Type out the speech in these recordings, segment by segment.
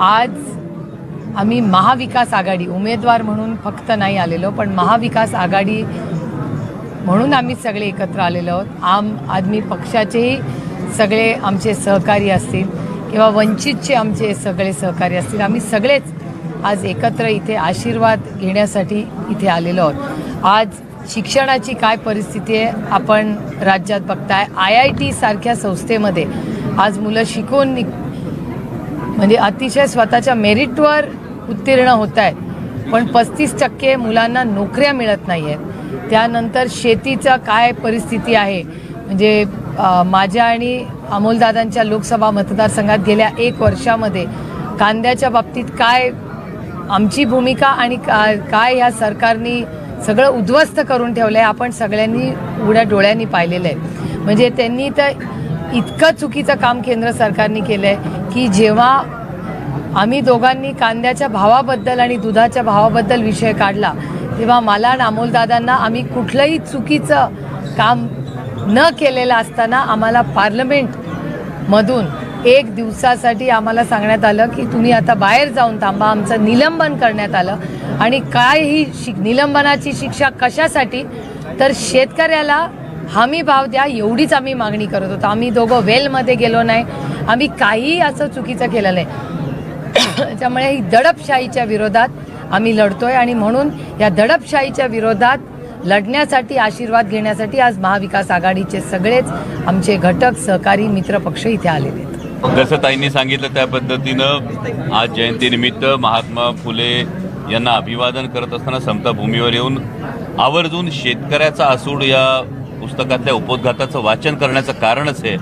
आज आम्ही महाविकास आघाडी उमेदवार म्हणून फक्त नाही आलेलो पण महाविकास आघाडी म्हणून आम्ही सगळे एकत्र आलेलो आहोत. आम आदमी पक्षाचेही सगळे आमचे सहकारी असतील किंवा वंचितचे आमचे सगळे सहकारी असतील आम्ही सगळेच आज एकत्र इथे आशीर्वाद घेण्यासाठी इथे आलेलो आहोत. आज शिक्षणाची काय परिस्थिती आहे आपण राज्यात बघताय. आय आय टी सारख्या संस्थेमध्ये आज मुलं शिकून निघ म्हणजे अतिशय स्वतःच्या मेरिटवर उत्तीर्ण होत आहेत पण पस्तीस टक्के मुलांना नोकऱ्या मिळत नाही आहेत त्यानंतर शेतीचा काय परिस्थिती आहे? म्हणजे माझ्या आणि अमोलदादांच्या लोकसभा मतदारसंघात गेल्या एक वर्षामध्ये कांद्याच्या बाबतीत काय आमची भूमिका आणि का- काय ह्या सरकारनी सगळं उद्ध्वस्त करून ठेवलं आहे आपण सगळ्यांनी उघड्या डोळ्यांनी पाहिलेलं आहे. म्हणजे त्यांनी तर इतकं चुकीचं काम केंद्र सरकारने केलं आहे की जेव्हा आम्ही दोघांनी कांद्याच्या भावाबद्दल आणि दुधाच्या भावाबद्दल विषय काढला तेव्हा मला आणि अमोलदादांना आम्ही कुठलंही चुकीचं काम न केलेलं असताना आम्हाला पार्लमेंटमधून एक दिवसासाठी आम्हाला सांगण्यात आलं की तुम्ही आता बाहेर जाऊन थांबा आमचं निलंबन करण्यात आलं. आणि काय ही शिक निलंबनाची शिक्षा कशासाठी? तर शेतकऱ्याला हमी भाव द्या एवढीच आम्ही मागणी करत होतो. आम्ही दोघं वेलमध्ये गेलो नाही. आम्ही काहीही असं चुकीचं केलं नाही. त्यामुळे ही दडपशाहीच्या विरोधात आम्ही लढतोय आणि म्हणून या दडपशाहीच्या विरोधात लढण्यासाठी आशीर्वाद घेण्यासाठी आज महाविकास आघाडीचे सगळेच आमचे घटक सहकारी मित्रपक्ष इथे आलेले आहेत. जसं ताईंनी सांगितलं त्या पद्धतीनं आज जयंतीनिमित्त महात्मा फुले यांना अभिवादन करत असताना समता भूमीवर येऊन आवर्जून शेतकऱ्याचा आसूड या पुस्तकातल्या उपोद्घाताचं वाचन करण्याचं कारणच आहे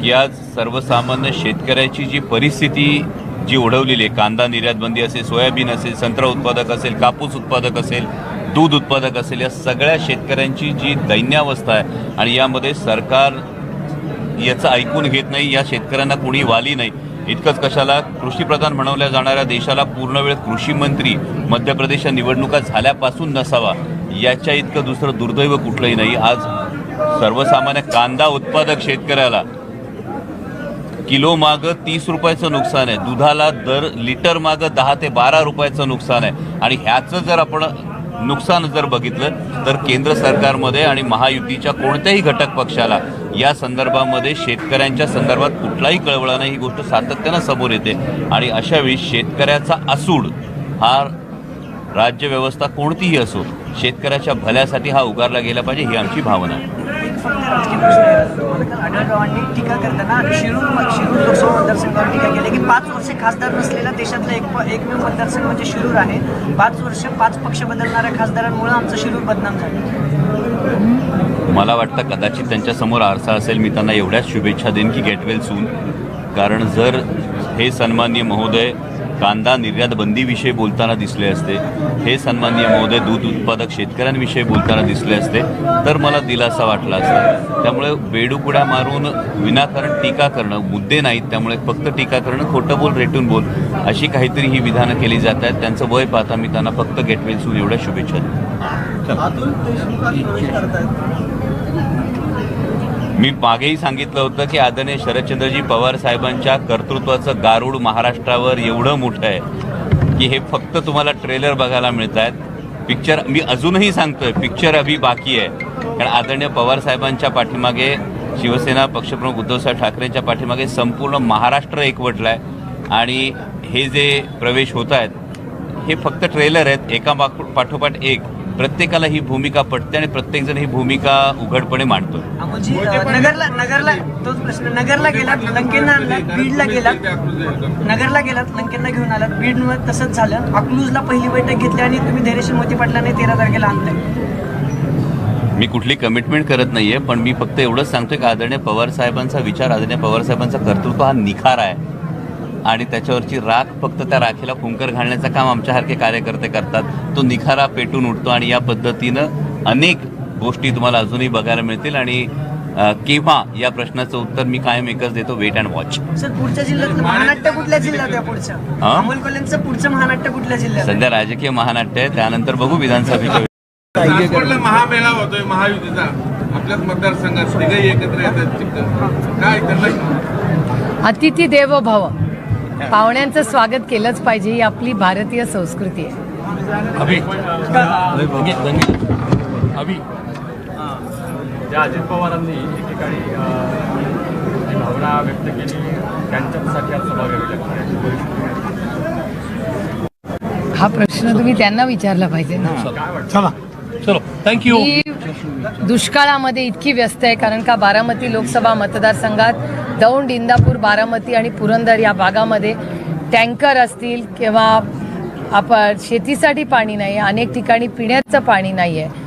की आज सर्वसामान्य शेतकऱ्याची जी परिस्थिती जी ओढवलेली आहे कांदा निर्यात बंदी असेल सोयाबीन असेल संत्रा उत्पादक असेल कापूस उत्पादक असेल दूध उत्पादक असेल या सगळ्या शेतकऱ्यांची जी दैन्यावस्था आहे आणि यामध्ये सरकार याचं ऐकून घेत नाही या शेतकऱ्यांना कोणी वाली नाही. इतकंच कशाला? कृषीप्रधान म्हणवल्या जाणाऱ्या देशाला पूर्ण वेळ कृषी मंत्री मध्य प्रदेशच्या निवडणुका झाल्यापासून नसावा याच्या इतकं दुसरं दुर्दैव कुठलंही नाही. आज सर्वसामान्य कांदा उत्पादक शेतकऱ्याला किलो मागं तीस रुपयाचं नुकसान आहे. दुधाला दर लिटर मागं दहा ते बारा रुपयाचं नुकसान आहे. आणि ह्याचं जर आपण नुकसान जर बघितलं तर केंद्र सरकारमध्ये आणि महायुतीच्या कोणत्याही घटक पक्षाला या संदर्भामध्ये शेतकऱ्यांच्या संदर्भात कुठलाही कळवळा नाही. ही गोष्ट सातत्यानं समोर येते. आणि अशावेळी शेतकऱ्याचा असूड हा राज्यव्यवस्था कोणतीही असो शेतकऱ्याच्या भल्यासाठी हा उगारला गेला पाहिजे ही आमची भावना आहे. फक्त राजकीय प्रश्न आढळरावांनी टीका करताना शिरूर शिरूर लोकसभा मतदारसंघावर टीका केली की पाच वर्षे खासदार नसलेला देशातला एक एकमेव मतदारसंघ म्हणजे शिरूर आहे. पाच वर्ष पाच पक्ष बदलणाऱ्या खासदारांमुळे आमचं शिरूर बदनाम झालं. मला वाटतं कदाचित त्यांच्यासमोर आरसा असेल. मी त्यांना एवढ्याच शुभेच्छा देईन की गेटवेल सून. कारण जर हे सन्माननीय महोदय कांदा निर्यात बंदीविषयी बोलताना दिसले असते. हे सन्माननीय महोदय दूध उत्पादक शेतकऱ्यांविषयी बोलताना दिसले असते. तर मला दिलासा वाटला असता. त्यामुळे बेडुकुड्या मारून विनाकारण टीका करणं मुद्दे नाहीत. त्यामुळे फक्त टीका करणं खोटं बोल रेटून बोल अशी काहीतरी ही विधानं केली जात आहेत. त्यांचं वय पाहता मी त्यांना फक्त गेट सून एवढ्या शुभेच्छा मी मागेही सांगितलं होतं की आदरणीय शरदचंद्रजी पवार साहेबांच्या कर्तृत्वाचं गारूड महाराष्ट्रावर एवढं मोठं आहे की हे फक्त तुम्हाला ट्रेलर बघायला मिळत आहेत. पिक्चर मी अजूनही सांगतोय पिक्चर अभी बाकी आहे. कारण आदरणीय पवार साहेबांच्या पाठीमागे शिवसेना पक्षप्रमुख उद्धवसाहेब ठाकरेंच्या पाठीमागे संपूर्ण महाराष्ट्र एकवटला आहे आणि हे जे प्रवेश होत आहेत हे फक्त ट्रेलर आहेत. एका पाठोपाठ एक. प्रत्येकाला ही भूमिका पटते आणि प्रत्येकजण ही भूमिका उघडपणे अं, नगरला नगरला तोच प्रश्न. नगरला गेलात लंकेंना आणलात बीडला गेलात. नगरला गेलात लंकेंना घेऊन आलात. बीडमध्ये तसंच झालं. अकलूजला पहिली बैठक घेतली आणि तुम्ही धैर्यशील मोती पाटलाने तेरा तारखेला आणलंय मी कुठली कमिटमेंट करत नाहीये पण मी फक्त एवढंच सांगतोय की आदरणीय पवार साहेबांचा विचार आदरणीय पवार साहेबांचा कर्तृत्व हा निखार आहे. आणि त्याच्यावरची राख फक्त त्या राखेला फुंकर घालण्याचं काम आमच्यासारखे कार्यकर्ते करतात. तो निखारा पेटून उठतो आणि या पद्धतीनं अनेक गोष्टी तुम्हाला अजूनही बघायला मिळतील आणि केव्हा या प्रश्नाचं उत्तर मी कायम एकच देतो वेट अँड वॉच सर पुढच्या महानाट्य कुठल्या जिल्ह्यात आहे पुढचं हा? अमोल पुढचं महानाट्य कुठल्या जिल्ह्यात आहे? सध्या राजकीय महानाट्य आहे त्यानंतर बघू विधानसभेच्या महामेळावा होतोय महायुतीचा. आपल्याच मतदारसंघात सगळे एकत्र येतात काय अतिथी देवो भव पाहुण्यांचं स्वागत केलंच पाहिजे ही आपली भारतीय संस्कृती आहे. अभि. ज्या अजित पवारांनी जी भावना व्यक्त केली त्यांच्यासाठी आज सभा घ्यावी लागली हा प्रश्न तुम्ही त्यांना विचारला पाहिजे ना. चला. चलो. थँक्यू दुष्काळामध्ये इतकी व्यस्त आहे कारण का बारामती लोकसभा मतदारसंघात दौंड इंदापूर बारामती आणि पुरंदर या भागामध्ये टँकर असतील किंवा आपण शेतीसाठी पाणी नाही आहे अनेक ठिकाणी पिण्याचं पाणी नाही आहे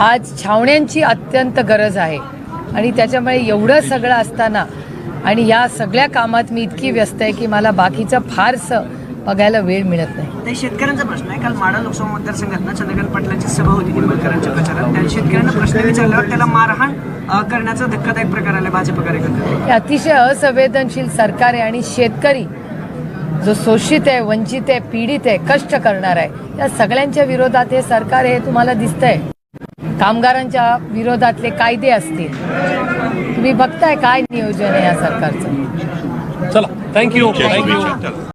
आज छावण्यांची अत्यंत गरज आहे आणि त्याच्यामुळे एवढं सगळं असताना आणि या सगळ्या कामात मी इतकी व्यस्त आहे की मला बाकीचं फारसं बघायला वेळ मिळत नाही. ते शेतकऱ्यांचा प्रश्न आहे. काल माडा लोकसभा मतदारसंघात ना चंद्रकांत पाटलांची सभा होती निंबाळकरांच्या प्रचारात. त्या शेतकऱ्यांना प्रश्न विचारल्यावर त्याला मारहाण करण्याचा धक्कादायक प्रकार आला भाजप कार्यकर्ते. अतिशय असंवेदनशील सरकार आहे आणि शेतकरी जो शोषित आहे वंचित आहे पीडित आहे कष्ट करणार आहे या सगळ्यांच्या विरोधात हे सरकार हे तुम्हाला दिसतंय. कामगारांच्या विरोधातले कायदे असतील. तुम्ही बघताय काय नियोजन आहे या सरकारचं? चला थँक्यू थँक्यू